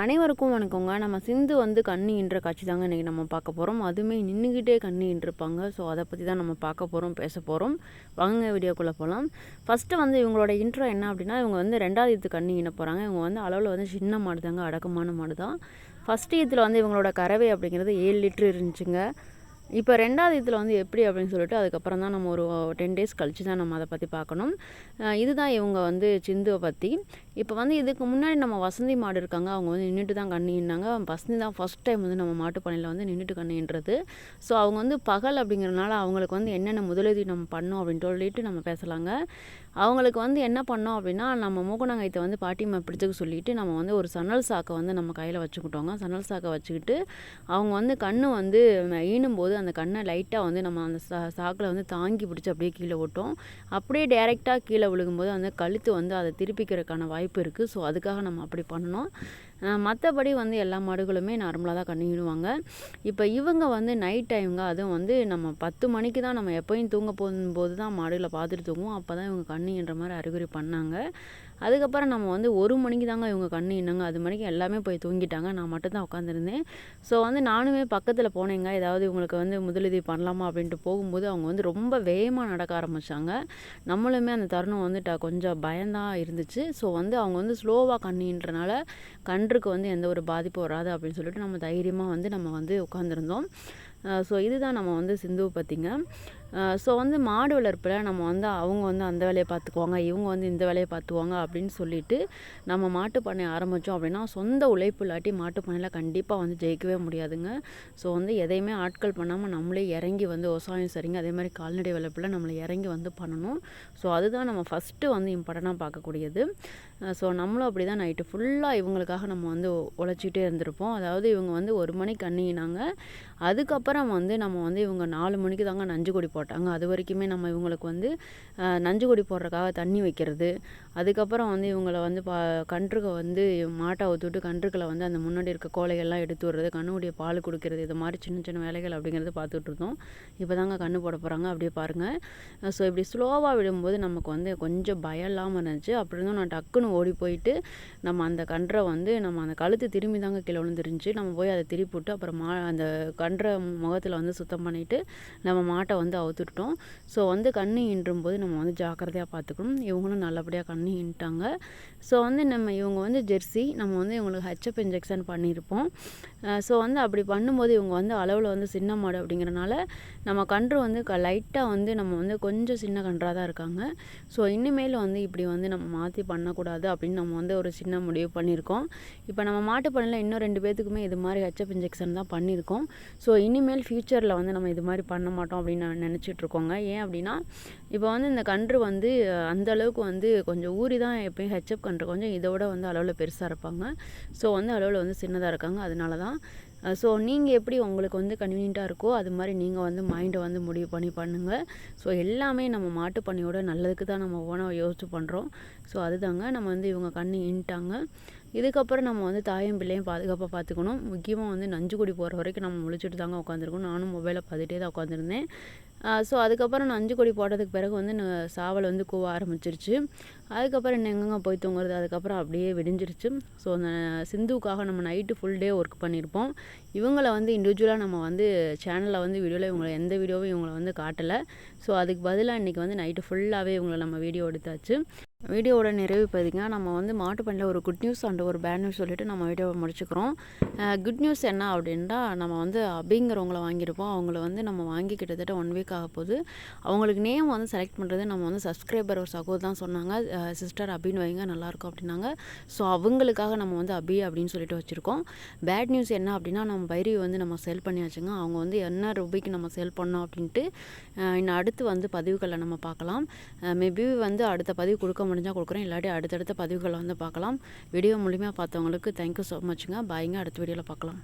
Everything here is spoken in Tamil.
அனைவருக்கும் வணக்கங்க. நம்ம சிந்து வந்து கண்ணி இன்ற காட்சி தாங்க இன்றைக்கி நம்ம பார்க்க போகிறோம் அதுவுமே நின்றுக்கிட்டே கண்ணி இருப்பாங்க ஸோ அதை பற்றி தான் நம்ம பார்க்க போகிறோம் பேச போகிறோம் வாங்க வீடியோக்குள்ளே போகலாம் ஃபஸ்ட்டு வந்து இவங்களோட இன்ட்ரோ என்ன அப்படின்னா இவங்க வந்து ரெண்டாவது இது கண்ணி இன போகிறாங்க இவங்க வந்து அளவில் வந்து சின்ன மாடு தாங்க அடக்கமான மாடு தான் ஃபஸ்ட்டு இதில் வந்து இவங்களோட கறவை அப்படிங்கிறது ஏழு லிட்ரு இருந்துச்சுங்க. இப்போ ரெண்டாவது இதில் வந்து எப்படி அப்படின்னு சொல்லிட்டு அதுக்கப்புறம் தான் நம்ம ஒரு டென் டேஸ் கழித்து தான் நம்ம அதை பற்றி பார்க்கணும். இதுதான் இவங்க வந்து சிந்துவை பற்றி இப்போ வந்து இதுக்கு முன்னாடி நம்ம வசந்தி மாடு இருக்காங்க அவங்க வந்து நின்றுட்டு தான் கண்ணின்னாங்க வசந்தி தான் ஃபஸ்ட் டைம் வந்து நம்ம மாட்டுப்பண்ணையில் வந்து நின்றுட்டு கண்ணின்றது ஸோ அவங்க வந்து பகல் அப்படிங்கிறனால அவங்களுக்கு வந்து என்னென்ன முதலுதவி நம்ம பண்ணோம் அப்படின்னு சொல்லிட்டு நம்ம பேசலாங்க. அவங்களுக்கு வந்து என்ன பண்ணோம் அப்படின்னா நம்ம மூக்கணங்காயத்தை வந்து பாட்டிமா பிடிச்சிக்க சொல்லிவிட்டு நம்ம வந்து ஒரு சணல் சாக்கை வந்து நம்ம கையில் வச்சுக்கிட்டோங்க. சணல் சாக்கை வச்சுக்கிட்டு அவங்க வந்து கண் வந்து ஈனும்போது அந்த கண்ணை லைட்டாக வந்து நம்ம அந்த சா சாக்கில் வந்து தாங்கி பிடிச்சி அப்படியே கீழே விட்டோம் அப்படியே டேரெக்டாக கீழே விழுகும்போது அந்த கழுத்து வந்து அதை திருப்பிக்கிறதுக்கான வாய்ப்பு இருக்குது ஸோ அதுக்காக நம்ம அப்படி பண்ணணும். மற்றபடி வந்து எல்லா மாடுகளுமே நார்மலாக தான் கண்ணிடுவாங்க இப்போ இவங்க வந்து நைட் டைமுங்க அதுவும் வந்து நம்ம பத்து மணிக்கு தான் நம்ம எப்போயும் தூங்க போகும்போது தான் மாடுகளை பார்த்துட்டு தூங்குவோம். அப்போ தான் இவங்க கண்ணின்ற மாதிரி அறிகுறி பண்ணாங்க. அதுக்கப்புறம் நம்ம வந்து ஒரு மணிக்கு தாங்க இவங்க கண்ணு இன்னங்க அது மணிக்கு எல்லாமே போய் தூங்கிட்டாங்க. நான் மட்டும்தான் உட்காந்துருந்தேன் ஸோ வந்து நானுமே பக்கத்தில் போனேங்க. ஏதாவது இவங்களுக்கு வந்து முதலுதவி பண்ணலாமா அப்படின்ட்டு போகும்போது அவங்க வந்து ரொம்ப வேகமாக நடக்க ஆரம்பித்தாங்க நம்மளுமே அந்த தருணம் வந்துட்டா கொஞ்சம் பயந்தான் இருந்துச்சு. ஸோ வந்து அவங்க வந்து ஸ்லோவாக கண்ணின்றனால கன்றுக்கு வந்து எந்த ஒரு பாதிப்பும் வராது அப்படின்னு சொல்லிட்டு நம்ம தைரியமாக வந்து நம்ம வந்து உட்காந்துருந்தோம் ஸோ இதுதான் நம்ம வந்து சிந்துவை பார்த்திங்க ஸோ வந்து மாடு வளர்ப்பில் நம்ம வந்து அவங்க வந்து அந்த வேலையை பார்த்துக்குவாங்க இவங்க வந்து இந்த வேலையை பார்த்துக்குவாங்க அப்படின்னு சொல்லிட்டு நம்ம மாட்டு பண்ணை ஆரம்பித்தோம் அப்படின்னா சொந்த உழைப்பு இல்லாட்டி மாட்டு பண்ணையில் கண்டிப்பாக வந்து ஜெயிக்கவே முடியாதுங்க. ஸோ வந்து எதையுமே ஆட்கள் பண்ணாமல் நம்மளே இறங்கி வந்து விவசாயம் சரிங்க அதே மாதிரி கால்நடை வளர்ப்பில் நம்மளை இறங்கி வந்து பண்ணணும். ஸோ அதுதான் நம்ம ஃபஸ்ட்டு வந்து இம்பார்ட்டண்ட்டாக பார்க்கக்கூடியது. ஸோ நம்மளும் அப்படி தான் நைட்டு ஃபுல்லாக இவங்களுக்காக நம்ம வந்து உழைச்சிக்கிட்டே இருந்திருப்போம். அதாவது இவங்க வந்து ஒரு மணிக்கு அன்னிங்கினாங்க அதுக்கப்புறம் வந்து நம்ம வந்து இவங்க நாலு மணிக்கு தாங்க நஞ்சு கொடி போட்டாங்க. அது வரைக்குமே நம்ம இவங்களுக்கு வந்து நஞ்சு கொடி போடுறதுக்காக தண்ணி வைக்கிறது. அதுக்கப்புறம் வந்து இவங்களை வந்து பா கன்றுக வந்து மாட்டை ஊற்றுட்டு கன்றுக்களை வந்து அந்த முன்னாடி இருக்க கோலைகள்லாம் எடுத்து விடுறது கண்ணுடைய பால் கொடுக்கறது இது மாதிரி சின்ன சின்ன வேலைகள் அப்படிங்கிறது பார்த்துட்டு இருந்தோம். இப்போ தாங்க கண்ணு போட போகிறாங்க அப்படியே பாருங்கள் ஸோ இப்படி ஸ்லோவாக விடும்போது நமக்கு வந்து கொஞ்சம் பயம் இல்லாமல் இருந்துச்சு. அப்படி இருந்தும் நான் டக்குன்னு ஓடி போயிட்டு நம்ம அந்த கன்றை வந்து நம்ம அந்த கழுத்து திரும்பி தாங்க கீழே விழுந்துருந்துச்சு. நம்ம போய் அதை திருப்பி விட்டு அப்புறம் மா அந்த கன்றை முகத்தில் வந்து சுத்தம் பண்ணிவிட்டு நம்ம மாட்டை வந்து அவுத்துட்டோம். ஸோ வந்து கண்ணு ஈன்றும் போது நம்ம வந்து ஜாக்கிரதையாக பார்த்துக்கணும் இவங்களும் நல்லபடியாக கண்ணு ஈன்ட்டாங்க ஸோ வந்து நம்ம இவங்க வந்து ஜெர்சி நம்ம வந்து இவங்களுக்கு ஹெச்எப் இன்ஜெக்ஷன் பண்ணியிருப்போம் ஸோ வந்து அப்படி பண்ணும்போது இவங்க வந்து அளவில் வந்து சின்ன மாடு அப்படிங்கிறனால நம்ம கன்று வந்து க லைட்டாக வந்து நம்ம வந்து கொஞ்சம் சின்ன கன்றாக தான் இருக்காங்க. ஸோ இனிமேல் வந்து இப்படி வந்து நம்ம மாற்றி பண்ணக்கூடாது அப்படின்னு நம்ம வந்து ஒரு சின்ன முடிவு பண்ணியிருக்கோம் இப்போ நம்ம மாட்டு பண்ணல இன்னும் ரெண்டு பேத்துக்குமே இது மாதிரி ஹெச்எப் இன்ஜெக்ஷன் தான் பண்ணியிருக்கோம் ஸோ இனிமேல் ஃப்யூச்சரில் வந்து நம்ம இது மாதிரி பண்ண மாட்டோம் அப்படின்னு நான் நினச்சிட்ருக்கோங்க. ஏன் அப்படின்னா இப்போ வந்து இந்த கன்று வந்து அந்தளவுக்கு வந்து கொஞ்சம் ஊறி தான் எப்பயும் ஹெச்அப் கன்று கொஞ்சம் இதோட வந்து அளவில் பெருசாக இருப்பாங்க. ஸோ வந்து அளவில் வந்து சின்னதாக இருக்காங்க. அதனால தான் ஸோ நீங்கள் எப்படி உங்களுக்கு வந்து கன்வீனியண்ட்டாக இருக்கோ அது மாதிரி நீங்கள் வந்து மைண்டை வந்து முடிவு பண்ணி பண்ணுங்கள் ஸோ எல்லாமே நம்ம மாட்டு பண்ணியோட நல்லதுக்கு தான் நம்ம ஓனாக யோசிச்சு பண்ணுறோம் ஸோ அதுதாங்க. நம்ம வந்து இவங்க கண்ணு இன்ட்டாங்க. இதுக்கப்புறம் நம்ம வந்து தாயும் பிள்ளையும் பாதுகாப்பாக பார்த்துக்கணும் முக்கியமாக வந்து நஞ்சு குடி போகிற வரைக்கும் நம்ம முழிச்சிட்டு தாங்க உட்காந்துருக்கோம் நானும் மொபைலை பார்த்துட்டே தான் உட்காந்துருந்தேன். ஸோ அதுக்கப்புறம் நான் அஞ்சு கொடி போட்டதுக்கு பிறகு வந்து சாவல் வந்து கூவ ஆரம்பிச்சிருச்சு. அதுக்கப்புறம் என்ன எங்கெங்க போய் தூங்குறது அதுக்கப்புறம் அப்படியே விடிஞ்சிருச்சு. ஸோ அந்த சிந்துவுக்காக நம்ம நைட்டு ஃபுல் டே ஒர்க் பண்ணியிருப்போம் இவங்களை வந்து இண்டிவிஜுவலாக நம்ம வந்து சேனலில் வந்து வீடியோவில் இவங்களை எந்த வீடியோவும் இவங்களை வந்து காட்டலை. ஸோ அதுக்கு பதிலாக இன்றைக்கி வந்து நைட்டு ஃபுல்லாகவே இவங்களை நம்ம வீடியோ எடுத்தாச்சு. வீடியோவோட நிறைவு பார்த்திங்கன்னா நம்ம வந்து மாட்டு ஒரு குட் நியூஸ் அண்ட் ஒரு பேட் நியூஸ் சொல்லிவிட்டு நம்ம வீடியோவை முடிச்சுக்கிறோம். குட் நியூஸ் என்ன அப்படின்னா நம்ம வந்து அபிங்கிறவங்களை வாங்கியிருப்போம். அவங்கள வந்து நம்ம வாங்கி கிட்டத்தட்ட ஒன் வீக் எதுக்காக போகுது. அவங்களுக்கு நேம் வந்து செலக்ட் பண்ணுறது நம்ம வந்து சப்ஸ்கிரைபர் ஒரு சகோதரர் தான் சொன்னாங்க. சிஸ்டர் அபின்னு வைங்க நல்லாயிருக்கும் அப்படின்னாங்க. ஸோ அவங்களுக்காக நம்ம வந்து அபி அப்படின்னு சொல்லிட்டு வச்சுருக்கோம். பேட் நியூஸ் என்ன அப்படின்னா நம்ம பைரவி வந்து நம்ம சேல் பண்ணியாச்சுங்க அவங்க வந்து என்ன ரூபாய்க்கு நம்ம சேல் பண்ணோம் அப்படின்ட்டு இன்னும் அடுத்து வந்து பதிவுகளை நம்ம பார்க்கலாம். மேபி வந்து அடுத்த பதிவு கொடுக்க முடிஞ்சால் கொடுக்குறேன். இல்லாட்டி அடுத்தடுத்த பதிவுகளை வந்து பார்க்கலாம். வீடியோ மூலிமா பார்த்தவங்களுக்கு தேங்க்யூ ஸோ மச்சுங்க பாய்ங்க அடுத்த வீடியோவில் பார்க்கலாம்.